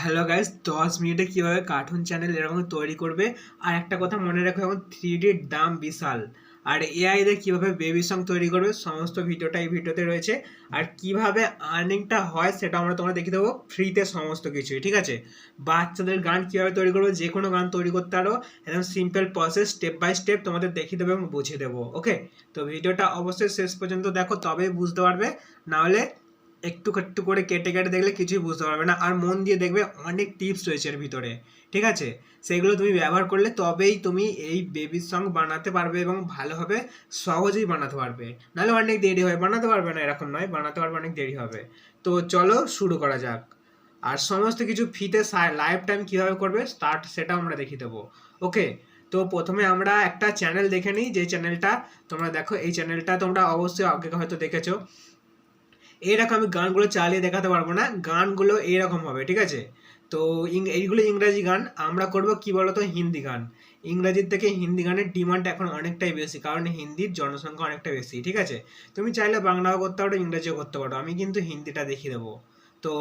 Hello guys দশ মিনিটে কীভাবে কার্টুন চ্যানেল এরকম তৈরি করবে? আর একটা কথা মনে রাখো এখন থ্রি ডির দাম বিশাল। আর এআই দিয়ে কীভাবে বেবি সং তৈরি করবে, সমস্ত ভিডিওটা এই ভিডিওতে রয়েছে। আর কীভাবে আর্নিংটা হয় সেটা আমরা তোমরা দেখিয়ে দেবো ফ্রিতে সমস্ত কিছুই, ঠিক আছে? বাচ্চাদের গান কীভাবে তৈরি করবে, যে কোনো গান তৈরি করতে পারো, একদম simple process step by step তোমাদের দেখিয়ে দেবো এবং বুঝিয়ে দেবো ওকে তো ভিডিওটা অবশ্যই শেষ পর্যন্ত দেখো, তবেই বুঝতে পারবে, নাহলে একটু একটু করে কেটে কেটে দেখলে কিছুই বুঝতে পারবে না। আর মন দিয়ে দেখবে অনেক টিপস রয়েছে এর ভিতরে, ঠিক আছে? সেগুলো তুমি ব্যবহার করলে তবেই তুমি এই বেবির সং বানাতে পারবে এবং ভালোভাবে সহজেই বানাতে পারবে। নাহলে অনেক দেরি হয়, বানাতে পারবে না এরকম নয়, বানাতে পারবে অনেক দেরি হবে। তো চলো শুরু করা যাক। আর সমস্ত কিছু ফিতে লাইফ টাইম কীভাবে করবে স্টার্ট সেটা আমরা দেখিয়ে দেবো। ওকে তো প্রথমে আমরা একটা চ্যানেল দেখে নিই যে চ্যানেলটা তোমরা দেখো, এই চ্যানেলটা তোমরা অবশ্যই আগে হয়তো দেখেছ। এরকম আমি গানগুলো চালিয়ে দেখাতে পারব না, গানগুলো এইরকম হবে, ঠিক আছে? তো এইগুলো ইংরাজি গান, আমরা করব কি বলতো? হিন্দি গান। ইংরাজির থেকে হিন্দি গানের ডিমান্ড এখন অনেকটাই বেশি, কারণ হিন্দির জনসংখ্যা অনেকটা বেশি, ঠিক আছে? তুমি চাইলে বাংলাও করতে পারো, ইংরেজিও করতে পারো, আমি কিন্তু হিন্দিটা দেখিয়ে দেবো। তো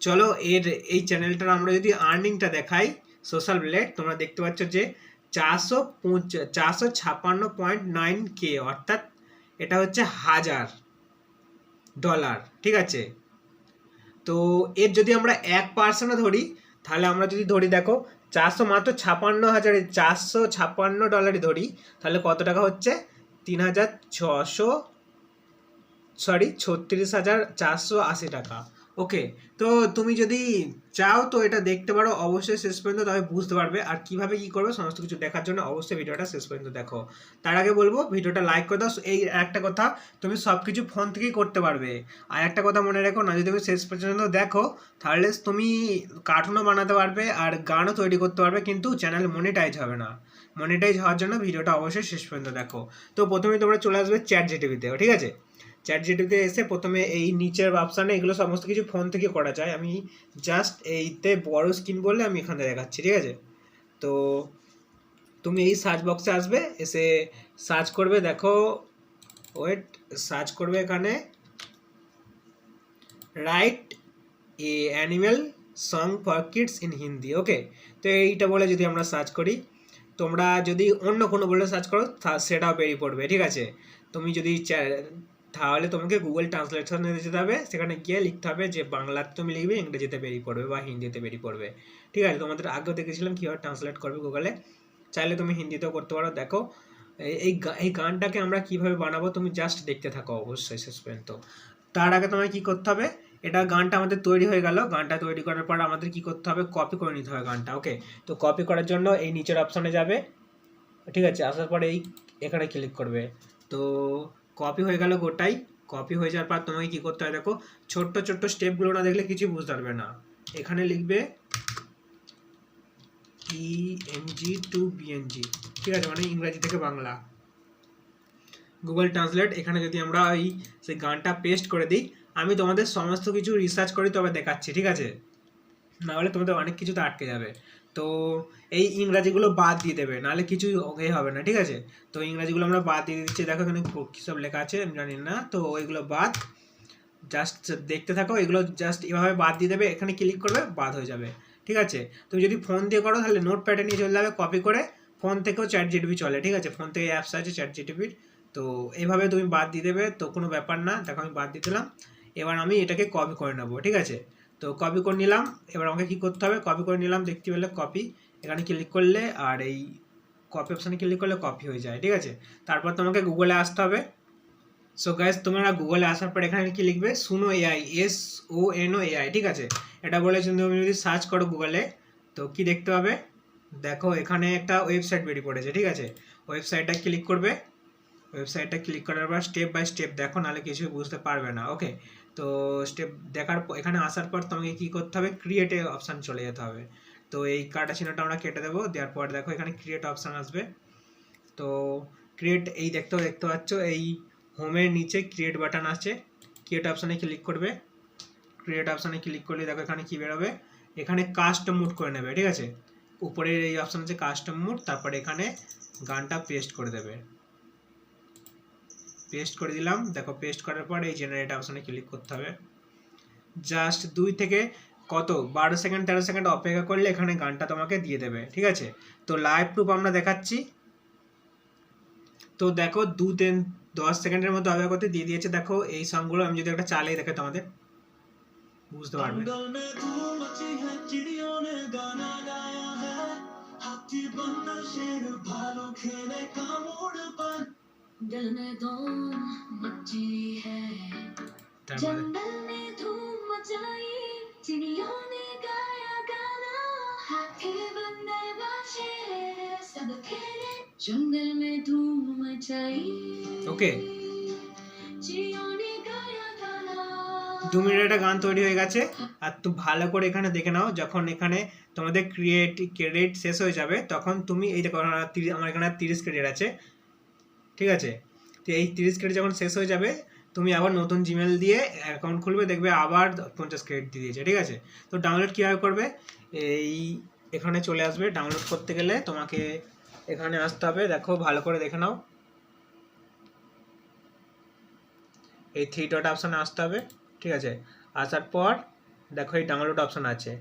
চলো, এর, এই চ্যানেলটার আমরা যদি আর্নিংটা দেখাই, সোশ্যাল ব্লেড, তোমরা দেখতে পাচ্ছ যে চারশো চারশো ছাপ্পান্ন পয়েন্ট নাইন কে, অর্থাৎ এটা হচ্ছে হাজার। ডলার ঠিক আছে? তো এর যদি আমরা এক পার্সেন্টও ধরি, তাহলে আমরা যদি ধরি দেখো, চারশো মাত্র ছাপান্ন হাজার চারশো ছাপান্ন ডলারই ধরি, তাহলে কত টাকা হচ্ছে? তিন হাজার ছশো সরি ছত্রিশ হাজার চারশো আশি টাকা। ওকে, তো তুমি যদি চাও তো এটা দেখতে পারো, অবশ্যই শেষ পর্যন্ত তবে বুঝতে পারবে। আর কীভাবে কি করবে সমস্ত কিছু দেখার জন্য অবশ্যই ভিডিওটা শেষ পর্যন্ত দেখো। তার আগে বলব, ভিডিওটা লাইক করে দাও। এই একটা কথা, তুমি সব কিছু ফোন থেকেই করতে পারবে। আর একটা কথা মনে রেখো, না যদি তুমি শেষ পর্যন্ত দেখো, তাহলে তুমি কার্টুনও বানাতে পারবে আর গানও তৈরি করতে পারবে, কিন্তু চ্যানেল মনিটাইজ হবে না। মনিটাইজ হওয়ার জন্য ভিডিওটা অবশ্যই শেষ পর্যন্ত দেখো। তো প্রথমে তোমরা চলে আসবে চ্যাট জিটিভিতে ঠিক আছে? চ্যাট জিটিভিতে এসে প্রথমে এই নিচের অপশানে এগুলো সমস্ত কিছু ফোন থেকে করা যায়। আমি জাস্ট এইতে বড় স্ক্রিন বললে আমি এখানে দেখাচ্ছি, ঠিক আছে? তো তুমি এই সার্চ বক্সে আসবে, এসে সার্চ করবে, দেখো ওয়েট সার্চ করবে এখানে write a animal song for kids in Hindi okay তো এইটা বলে যদি আমরা সার্চ করি, তোমরা যদি অন্য কোনো বলে সার্চ করো সেটাও বেরিয়ে পড়বে, ঠিক আছে? তুমি যদি তাহলে তোমাকে গুগল ট্রান্সলেশনে যেতে হবে, সেখানে গিয়ে লিখতে হবে যে বাংলাতে তুমি লিখবে, ইংরেজিতে বেরিয়ে পড়বে বা হিন্দিতে বেরিয়ে পড়বে। ঠিক আছে, তোমাদের আগেও দেখেছিলাম কীভাবে ট্রান্সলেট করবে গুগলে চাইলে তুমি হিন্দিতেও করতে পারো, দেখো। এই- এই গানটাকে আমরা কীভাবে বানাবো তুমি জাস্ট দেখতে থাকো অবশ্যই শেষ পর্যন্ত। তার আগে তোমায় কি করতে হবে? এটা গানটা আমাদের তৈরি হয়ে গেল। গানটা তৈরি করার পর আমাদের কি করতে হবে? কপি করে নিতে হবে গানটা ওকে তো কপি করার জন্য এই নিচের অপশানে যাবে। ঠিক আছে, আসার পরে এই এখানে ক্লিক করবে। তো কপি হয়ে গেল গোটাই কপি হয়ে যাওয়ার পর তোমাকে কি করতে হয় দেখো, ছোট্ট ছোট্ট স্টেপগুলো না দেখলে কিছুই বুঝতে পারবে না। এখানে লিখবে ইএনজি টু বিএনজি ঠিক আছে? মানে ইংরাজি থেকে বাংলা। গুগল ট্রান্সলেট এখানে যদি আমরা ওই সেই গানটা পেস্ট করে দিই, আমি তোমাদের সমস্ত কিছু রিসার্চ করি, তবে দেখাচ্ছি, ঠিক আছে? না হলে তোমাদের অনেক কিছুতে আটকে যাবে। তো এই ইংরাজিগুলো বাদ দিয়ে দেবে, নাহলে কিছু এ হবে না, ঠিক আছে? তো ইংরাজিগুলো আমরা বাদ দিয়ে দিচ্ছি। দেখো এখানে কী সব লেখা আছে, আমি জানি না। তো ওইগুলো বাদ জাস্ট দেখতে থাকো, এগুলো জাস্ট এভাবে বাদ দিয়ে দেবে, এখানে ক্লিক করবে, বাদ হয়ে যাবে, ঠিক আছে? তুমি যদি ফোন দিয়ে করো, তাহলে নোট প্যাডে নিয়ে চলে যাবে কপি করে ফোন থেকেও চ্যাট জিটিভি চলে, ঠিক আছে? ফোন থেকে অ্যাপস আছে চ্যাট জিটিভির তো এভাবে তুমি বাদ দিয়ে দেবে, তো কোনো ব্যাপার না। দেখো আমি বাদ দিয়ে দিলাম। এবার আমি এটাকে কপি করে নেব, ঠিক আছে? তো কপি করে নিলাম। এবার আমাকে কী করতে হবে? কপি করে নিলাম, দেখতে পেলে কপি এখানে ক্লিক করলে আর এই কপি অপশানে ক্লিক করলে কপি হয়ে যায়, ঠিক আছে? তারপর তোমাকে গুগলে আসতে হবে। সো গাইজ তোমরা গুগলে আসার পর এখানে কি লিখবে? Suno AI S O N O AI ঠিক আছে? এটা বলে তুমি যদি সার্চ করো গুগলে তো কি দেখতে পাবে? দেখো, এখানে একটা ওয়েবসাইট বেরিয়ে পড়েছে, ঠিক আছে? ওয়েবসাইটটা ক্লিক করবে। ওয়েবসাইটটা ক্লিক করার পর স্টেপ বাই স্টেপ দেখো, নাহলে কিছুই বুঝতে পারবে না। ওকে তো স্টেপ দেখার এখানে আসার পর তোমাকে কি করতে হবে? ক্রিয়েটে অপশান চলে যেতে হবে। তো এই কাটা চিহ্নটা আমরা কেটে দেবো, দেওয়ার পর দেখো এখানে ক্রিয়েট অপশান আসবে। তো ক্রিয়েট এই দেখতেও দেখতে পাচ্ছ, এই হোমের নিচে ক্রিয়েট বাটন আছে। ক্রিয়েট অপশানে ক্লিক করবে। ক্রিয়েট অপশানে ক্লিক করলে দেখো এখানে কি বেরোবে? এখানে কাস্টম মুড করে নেবে, ঠিক আছে? উপরের এই অপশান আছে কাস্টম মুড তারপরে এখানে গানটা পেস্ট করে দেবে। পেস্ট করে দিলাম। দেখো পেস্ট করার পর এই জেনারেট অপশানে ক্লিক করতে হবে। জাস্ট দুই থেকে কত? বারো সেকেন্ড তেরো সেকেন্ড অপেক্ষা করলে এখানে গানটা তোমাকে দিয়ে দেবে, ঠিক আছে? তো লাইভ প্রুফ আমরা দেখাচ্ছি। তো দেখো, দু তিন, দশ সেকেন্ডের মধ্যে অপেক্ষা করতে দিয়ে দিয়েছে। দেখো, এই সংগুলো আমি যদি একটা চালিয়ে দেখে তোমাদের, বুঝতে পারবে। गाना गाया है हाथी बनना शेर भालू खेले का मूड पर दिल में धूम मची है তার মানে जंगल में धूम मचाई चिड़ियों ने गाया गाना हाथी बंदर बाशेर सब खेले जंगल में धूम मचाई ওকে चिड़ियों ने गाया गाना দু মিনিটের একটা গান তৈরি হয়ে গেছে আর তুমি ভালো করে এখানে দেখে নাও যখন এখানে তোমাদের ক্রিয়েট ক্রেডিট শেষ হয়ে যাবে তখন তুমি এই দেখো আমার তিরিশ- আমার এখানে তিরিশ ক্রেডিট আছে ঠিক আছে? তো এই তিরিশ ক্রেডিট যখন শেষ হয়ে যাবে, তুমি আবার নতুন জিমেল দিয়ে অ্যাকাউন্ট খুলবে, দেখবে আবার পঞ্চাশ ক্রেডিট দিয়ে দিয়েছে, ঠিক আছে? তো ডাউনলোড কীভাবে করবে? এই এখানে চলে আসবে ডাউনলোড করতে গেলে তোমাকে এখানে আসতে হবে, দেখো ভালো করে দেখে নাও। এই থ্রি ডট অপশানে আসতে হবে, ঠিক আছে? আসার পর দেখো এই ডাউনলোড অপশান আছে।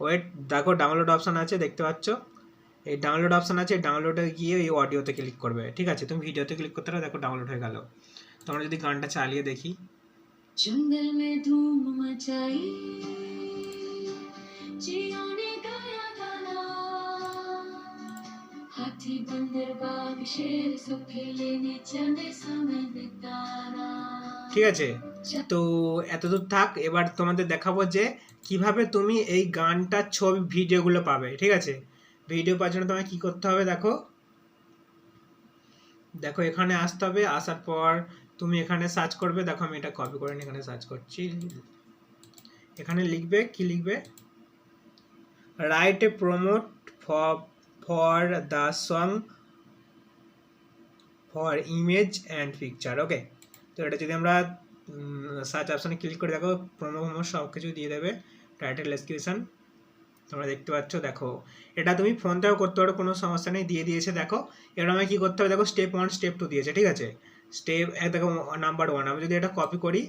ওয়েট দেখো ডাউনলোড অপশান আছে, দেখতে পাচ্ছ? এই ডাউনলোড অপশান আছে ডাউনলোডে গিয়ে এই অডিওতে ক্লিক করবে। ঠিক আছে তুমি ভিডিওতে ক্লিক করতে দেখো ডাউনলোড হয়ে গেল। তো আমরা যদি গানটা চালিয়ে দেখি। ঠিক আছে তো এতদূর থাক এবার তোমাদের দেখাবো যে কীভাবে তুমি এই গানটার ছবি ভিডিওগুলো পাবে ঠিক আছে? ভিডিও পাওয়ার জন্য তোমায় কী করতে হবে দেখো। দেখো এখানে আসতে হবে, আসার পর তুমি এখানে সার্চ করবে। দেখো আমি এটা কপি করে এখানে সার্চ করছি। এখানে লিখবে, কি লিখবে? Write a prompt for for the song for image and picture okay তো এটা যদি আমরা সার্চ অপশানে ক্লিক করে দেখো প্রোমো প্রোমো সব কিছু দিয়ে দেবে। টাইটেল ডেসক্রিপশন তোমরা দেখতে পাচ্ছ, দেখো। এটা তুমি ফোন থেকেও করতে পারো, কোনো সমস্যা নেই, দিয়ে দিয়েছে, দেখো। এবার আমায় কী করতে হবে? দেখো স্টেপ ওয়ান স্টেপ টু দিয়েছে, ঠিক আছে? স্টেপ এক দেখো নাম্বার ওয়ান আমি যদি এটা কপি করি,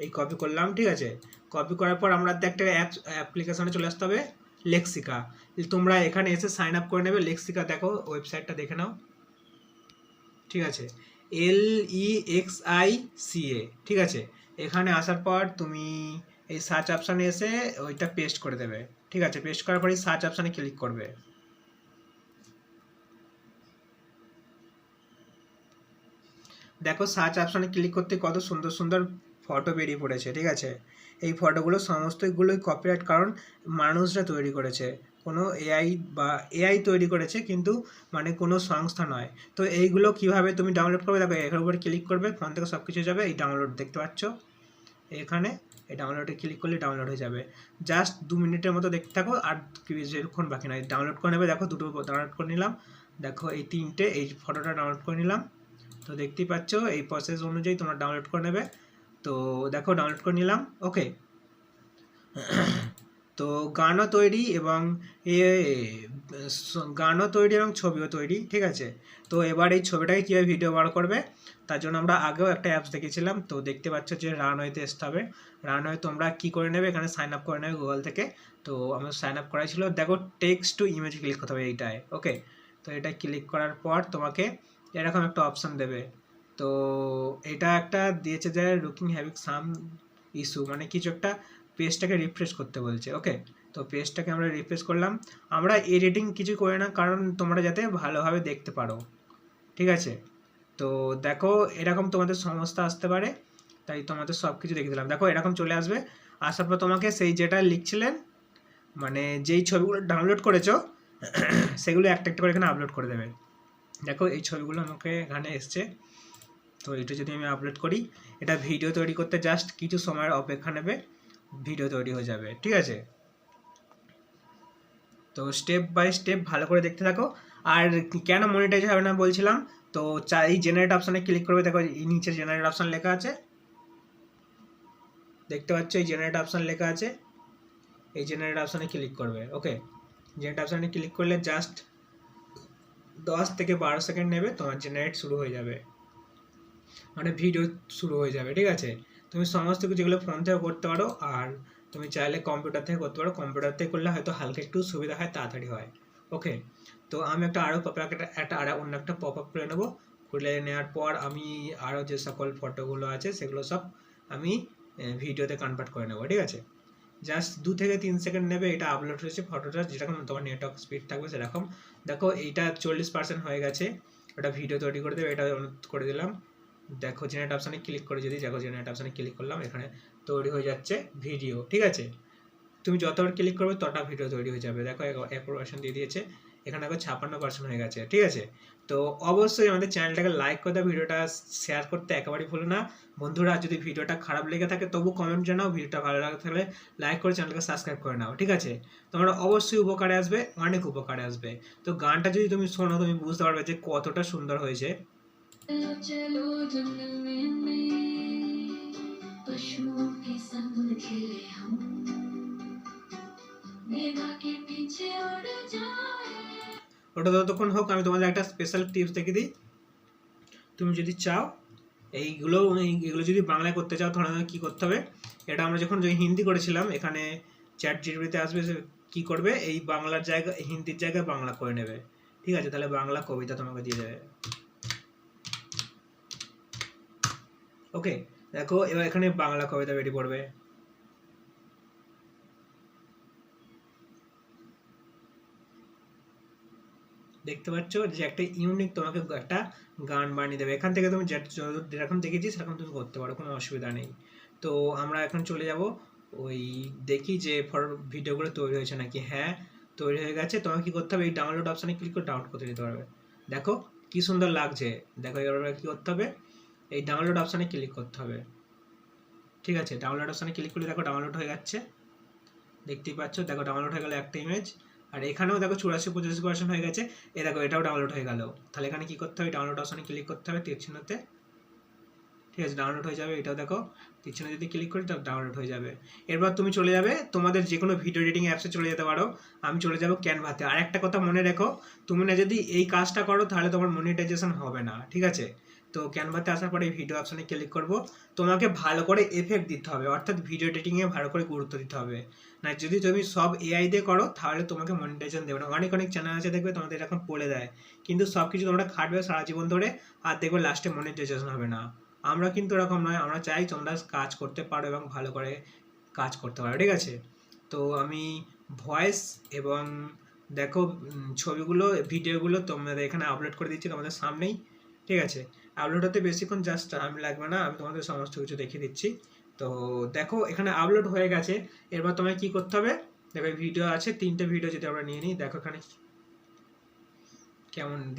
এই কপি করলাম, ঠিক আছে? কপি করার পর আমরা একটা অ্যাপ অ্যাপ্লিকেশনে চলে আসতে হবে লেক্সিকা তোমরা এখানে এসে সাইন আপ করে নেবে লেক্সিকা দেখো ওয়েবসাইটটা দেখে নাও। ঠিক আছে? L E X I C A ঠিক আছে? এখানে আসার পর তুমি এই সার্চ অপশানে এসে ওইটা পেস্ট করে দেবে। ঠিক আছে পেস্ট করার পরে সার্চ অপশানে ক্লিক করবে। দেখো সার্চ অপশানে ক্লিক করতে কত সুন্দর সুন্দর ফটো বেরিয়ে পড়েছে, ঠিক আছে? এই ফটোগুলো সমস্তগুলোই কপিরাইট কারণ মানুষরা তৈরি করেছে। কোনো এআই বা এআই তৈরি করেছে কিন্তু মানে কোনো সংস্থা নয়। তো এইগুলো কীভাবে তুমি ডাউনলোড করবে? দেখো এখানে উপরে ক্লিক করবে ফোন থেকে সব কিছু যাবে, এই ডাউনলোড দেখতে পাচ্ছ। এখানে এই ডাউনলোডে ক্লিক করলে ডাউনলোড হয়ে যাবে। জাস্ট দু মিনিটের মতো দেখতে থাকো, আর বেশিক্ষণ বাকি নয়। ডাউনলোড করে নেবে, দেখো দুটো ডাউনলোড করে নিলাম। দেখো এই তিনটে, এই ফটোটা ডাউনলোড করে নিলাম। তো দেখতেই পাচ্ছ, এই প্রসেস অনুযায়ী তোমরা ডাউনলোড করে নেবে। তো দেখো ডাউনলোড করে নিলাম। ওকে তো গানও তৈরি এবং এ গানও তৈরি এবং ছবিও তৈরি, ঠিক আছে? তো এবার এই ছবিটাকে কীভাবে ভিডিও বার করবে, তার জন্য আমরা আগেও একটা অ্যাপস দেখেছিলাম, তো দেখতে পাচ্ছ যে রানওয়েতে আসতে হবে। রানওয়ে তোমরা কী করে নেবে? এখানে সাইন আপ করে নেবে গুগল থেকে। তো আমার সাইন আপ করা ছিল। দেখো টেক্সট টু ইমেজ ক্লিক করতে হবে এইটায় ওকে তো এটা ক্লিক করার পর তোমাকে এরকম একটা অপশান দেবে। তো এটা একটা দিয়েছে যে লুকিং হ্যাভিং সাম ইস্যু মানে কিছু একটা পেজটাকে রিফ্রেশ করতে বলছে ওকে তো পেজটাকে আমরা রিফ্রেশ করলাম। আমরা এডিটিং কিছু করি না, কারণ তোমরা যাতে ভালোভাবে দেখতে পারো, ঠিক আছে? তো দেখো, এরকম তোমাদের সমস্যা আসতে পারে, তাই তোমাদের সব কিছু দেখে দিলাম। দেখো, এরকম চলে আসবে। আসার পর তোমাকে সেই যেটা লিখছিলেন মানে যেই ছবিগুলো ডাউনলোড করেছ, সেগুলো একটা একটা করে এখানে আপলোড করে দেবে। দেখো, এই ছবিগুলো আমাকে এখানে এসছে। তো এটা যদি আমি আপলোড করি, এটা ভিডিও তৈরি করতে জাস্ট কিছু সময়ের অপেক্ষা নেবে। ভিডিও তৈরি হয়ে যাবে, ঠিক আছে? তো স্টেপ বাই স্টেপ ভালো করে দেখতে থাকো। আর কেন মনিটাইজ হবে না বলছিলাম, তো এই জেনারেট অপশানে ক্লিক করবে, দেখো এই নিচে জেনারেট অপশান লেখা আছে। দেখতে পাচ্ছ এই জেনারেট অপশান লেখা আছে। এই জেনারেট অপশানে ক্লিক করবে ওকে জেনারেট অপশানে ক্লিক করলে জাস্ট দশ থেকে বারো সেকেন্ড নেবে, তোমার জেনারেট শুরু হয়ে যাবে। মানে ভিডিও শুরু হয়ে যাবে, ঠিক আছে? তুমি সমস্ত কিছু যেগুলো ফোন থেকে করতে পারো আর তুমি চাইলে কম্পিউটার থেকে করতে পারো। কম্পিউটার থেকে করলে হয়তো হালকা একটু সুবিধা হয়, তাড়াতাড়ি হয়। ওকে তো আমি একটা আরও একটা একটা আর অন্য একটা পপ আপ করে নেব। খুলে নেওয়ার পর আমি আরও যে সকল ফটোগুলো আছে, সেগুলো সব আমি ভিডিওতে কনভার্ট করে নেব, ঠিক আছে? জাস্ট দু থেকে তিন সেকেন্ড নেবে এটা আপলোড হয়েছে ফটোটা যেরকম তোমার নেটওয়ার্ক স্পিড থাকবে সেরকম। দেখো, এইটা চল্লিশ পার্সেন্ট হয়ে গেছে। ওটা ভিডিও তৈরি করে দেবে, এটা করে দিলাম। দেখো জেনারেট অপশানে ক্লিক করে যদি দেখো জেনারেট অপশানে ক্লিক করলাম, এখানে তৈরি হয়ে যাচ্ছে ভিডিও ঠিক আছে? তুমি যতবার ক্লিক করবে ততটা ভিডিও তৈরি হয়ে যাবে। দেখো অ্যাপ্রোভেশন দিয়ে দিয়েছে, এখানে দেখো ছাপ্পান্ন পার্সেন্ট হয়ে গেছে, ঠিক আছে? তো অবশ্যই আমাদের চ্যানেলটাকে লাইক করে দাও ভিডিওটা শেয়ার করতে একেবারেই ভুলো না। বন্ধুরা, যদি ভিডিওটা খারাপ লেগে থাকে, তবু কমেন্ট জানাও ভিডিওটা ভালো লাগে থাকলে লাইক করে চ্যানেলকে সাবস্ক্রাইব করে নাও, ঠিক আছে? তোমরা অবশ্যই উপকারে আসবে, অনেক উপকারে আসবে। তো গানটা যদি তুমি শোনো, তুমি বুঝতে পারবে যে কতটা সুন্দর হয়েছে। चलो चलो जंगल में में पशुओं के संग खेले हम मेघा के पीछे उड़ जाए ওটা ততক্ষণ হোক আমি তোমাদের একটা স্পেশাল টিপস দেখে দিই তুমি যদি চাও এইগুলো এগুলো যদি বাংলায় করতে চাও তাহলে কি করতে হবে এটা আমরা যখন যে হিন্দি করেছিলাম এখানে চ্যাট জিবিতে আসবে সে কি করবে এই বাংলার জায়গা হিন্দির জায়গায় বাংলা করে নেবে ঠিক আছে তাহলে বাংলা কবিতা তোমাকে দিয়ে দেবে ওকে, দেখো, এবার এখানে বাংলা কবিতা বেরিয়ে পড়বে? দেখতে পাচ্ছ, যে একটা ইউনিক তোমাকে একটা গান বানিয়ে দেবে। এখান থেকে তুমি যেরকম দেখেছি, সেরকম তুমি করতে পারো, কোনো অসুবিধা নেই। তো আমরা এখন চলে যাব ওই দেখি যে ফটো ভিডিওগুলো তৈরি হয়েছে নাকি। হ্যাঁ তৈরি হয়ে গেছে। তোমাকে কী করতে হবে? এই ডাউনলোড অপশানে ক্লিক করে ডাউনলোড করতে দিতে পারবে। দেখো, কি সুন্দর লাগছে। দেখো, এবার কি করতে হবে? এই ডাউনলোড অপশানে ক্লিক করতে হবে। ঠিক আছে ডাউনলোড অপশানে ক্লিক করলে দেখো ডাউনলোড হয়ে যাচ্ছে। দেখতেই পাচ্ছ, দেখো ডাউনলোড হয়ে গেল একটা ইমেজ আর এখানেও দেখো চুরাশি পঁচাশি পার্সেন্ট হয়ে গেছে। এ দেখো, এটাও ডাউনলোড হয়ে গেল। তাহলে এখানে কী করতে হবে? ডাউনলোড অপশানে ক্লিক করতে হবে তীর চিহ্নতে ঠিক আছে ডাউনলোড হয়ে যাবে, এটাও দেখো। তীরচিহ্ন যদি ক্লিক করি, তাহলে ডাউনলোড হয়ে যাবে। এরপর তুমি চলে যাবে, তোমাদের যে কোনো ভিডিও এডিটিং অ্যাপসে চলে যেতে পারো। আমি চলে যাব ক্যানভাতে আর একটা কথা মনে রেখো, তুমি না যদি এই কাজটা করো, তাহলে তোমার মনিটাইজেশন হবে না। ঠিক আছে? তো ক্যানভাতে আসার পরে ভিডিও অপশানে ক্লিক করব। তোমাকে ভালো করে এফেক্ট দিতে হবে, অর্থাৎ ভিডিও এডিটিংয়ে ভালো করে গুরুত্ব দিতে হবে। না যদি তুমি সব এআই দিয়ে করো, তাহলে তোমাকে মনিটাইজেশন দেবে না। অনেক অনেক চ্যানেল আছে দেখবে তোমাদের এরকম বলে দেয়। কিন্তু সব কিছু তোমরা খাটবে সারা জীবন ধরে, আর দেখবে লাস্টে মনিটাইজেশন হবে না। আমরা কিন্তু এরকম নয়, আমরা চাই তোমরা কাজ করতে পারো এবং ভালো করে কাজ করতে পারো, ঠিক আছে? তো আমি ভয়েস এবং দেখো ছবিগুলো ভিডিওগুলো তোমাদের এখানে আপলোড করে দিচ্ছি তোমাদের সামনেই, ঠিক আছে? আপলোড হতে বেশিক্ষণ জাস্ট টাইম লাগবে না, আমি তোমাদের সমস্ত কিছু দেখিয়ে দিচ্ছি। তো দেখো, এখানে আপলোড হয়ে গেছে। এরপর তোমায় কি করতে হবে? দেখো ভিডিও আছে, তিনটে ভিডিও যদি আমরা নিয়ে নিই, দেখো এখানে কেমন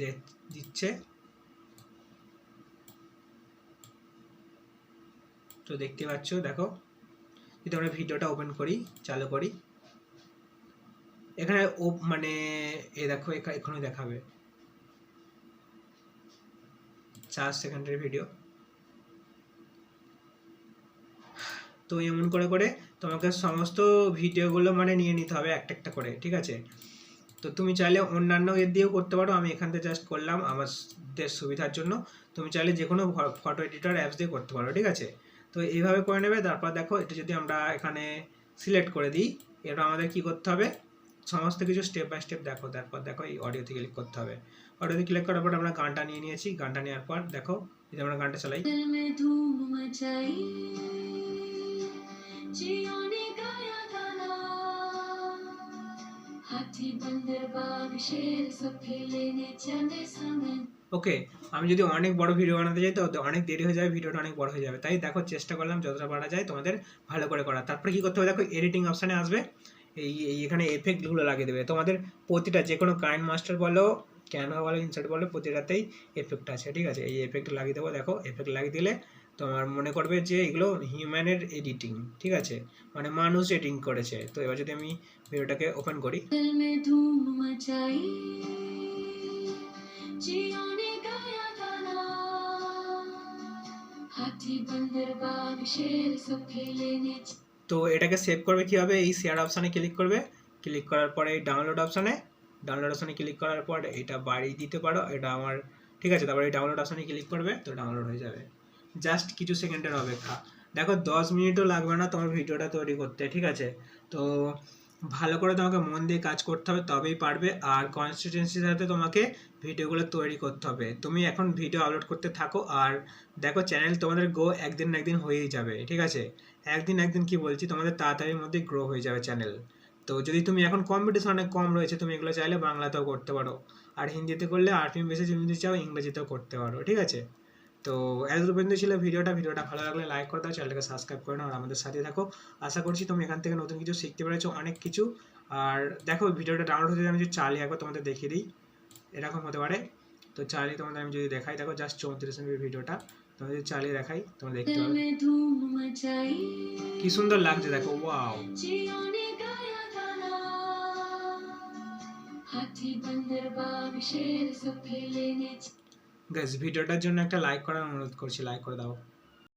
দিচ্ছে। তো দেখতে পাচ্ছ, দেখো, যদি আমরা ভিডিওটা ওপেন করি, চালু করি। এখানে মানে এ দেখো, এখা- এখানে দেখাবে। চার সেকেন্ডের ভিডিও তো এমন করে করে তোমাকে সমস্ত ভিডিওগুলো মানে নিয়ে নিতে হবে একটা একটা করে, ঠিক আছে? তো তুমি চাইলে অন্যান্য এর দিয়েও করতে পারো, আমি এখান থেকে জাস্ট করলাম আমাদের সুবিধার জন্য। তুমি চাইলে যে কোনো ফটো এডিটর অ্যাপস দিয়ে করতে পারো, ঠিক আছে? তো এইভাবে করে নেবে, তারপর দেখো এটা যদি আমরা এখানে সিলেক্ট করে দিই এবার আমাদের কি করতে হবে? সমস্ত কিছু স্টেপ বাই স্টেপ দেখো, তারপর দেখো এই অডিওতে ক্লিক করতে হবে। অটোতে ক্লিক করার পর আমরা গানটা নিয়ে নিয়েছি। গানটা নেওয়ার পর দেখো যদি আমরা গানটা চালাই। ওকে আমি যদি অনেক বড় ভিডিও বানাতে যাই তো অনেক দেরি হয়ে যাবে ভিডিওটা অনেক বড় হয়ে যাবে। তাই দেখো, চেষ্টা করলাম যতটা পারা যায় তোমাদের ভালো করে করা তারপরে কি করতে হবে? দেখো এডিটিং অপশানে আসবে। এই এখানে এফেক্টগুলো লাগিয়ে দেবে। তোমাদের প্রতিটা যে কোনো কাইন্ড মাস্টার বলো ক্যানা বলে ইনসার্ট বলে প্রতিটাতেই এফেক্ট আছে ঠিক আছে? এই এফেক্ট লাগিয়ে দেবো দেখো এফেক্ট লাগিয়ে দিলে তোমার মনে করবে যে এগুলো হিউম্যানের এডিটিং ঠিক আছে? মানে মানুষ এডিটিং করেছে। তো এবার যদি আমি ভিডিওটাকে ওপেন করি। তো এটাকে সেভ করবে কীভাবে? এই শেয়ার অপশানে ক্লিক করবে। ক্লিক করার পরে এই ডাউনলোড অপশানে ডাউনলোড অপশানে ক্লিক করার পর এটা বাড়িয়ে দিতে পারো, এটা আমার, ঠিক আছে, তারপরে ডাউনলোড অপশানে ক্লিক করবে, তো ডাউনলোড হয়ে যাবে। জাস্ট কিছু সেকেন্ডের অপেক্ষা। দেখো, দশ মিনিটও লাগবে না তোমার ভিডিওটা তৈরি করতে, ঠিক আছে? তো ভালো করে তোমাকে মন দিয়ে কাজ করতে হবে, তবেই পারবে, আর কনসিস্টেন্সির সাথে তোমাকে ভিডিওগুলো তৈরি করতে হবে। তুমি এখন ভিডিও আপলোড করতে থাকো, আর দেখো চ্যানেল তোমাদের গ্রো একদিন না একদিন হয়েই যাবে, ঠিক আছে? একদিন একদিন কি বলছি, তোমাদের তাড়াতাড়ির মধ্যে গ্রো হয়ে যাবে চ্যানেল তো যদি তুমি এখন কম্পিটিশন অনেক কম রয়েছে তুমি এগুলো চাইলে বাংলাতেও করতে পারো। আর হিন্দিতে করলে আর বেশি তুমি যদি চাও ইংরেজিতেও করতে পারো ঠিক আছে? তো এত পর্যন্ত ছিল ভিডিওটা। ভিডিওটা ভালো লাগলে লাইক করে দাও চ্যানেলটাকে সাবস্ক্রাইব করে নাও আর আমাদের সাথে থাকো। আশা করছি তুমি এখান থেকে নতুন কিছু শিখতে পেরেছ অনেক কিছু। আর দেখো ভিডিওটা ডাউনলোড হতে আমি যদি চালিয়ে একবার তোমাদের দেখিয়ে দিই। এরকম হতে পারে। তো চালিয়ে তোমাদের আমি যদি দেখাই দেখো জাস্ট চৌত্রিশ মিনিট ভিডিওটা। তোমাদের চালিয়ে দেখাই তোমরা দেখতে পাবে কি সুন্দর লাগছে দেখো ওয়াও গ্যাস ভিডিওটার জন্য একটা লাইক করার অনুরোধ করছি লাইক করে দাও।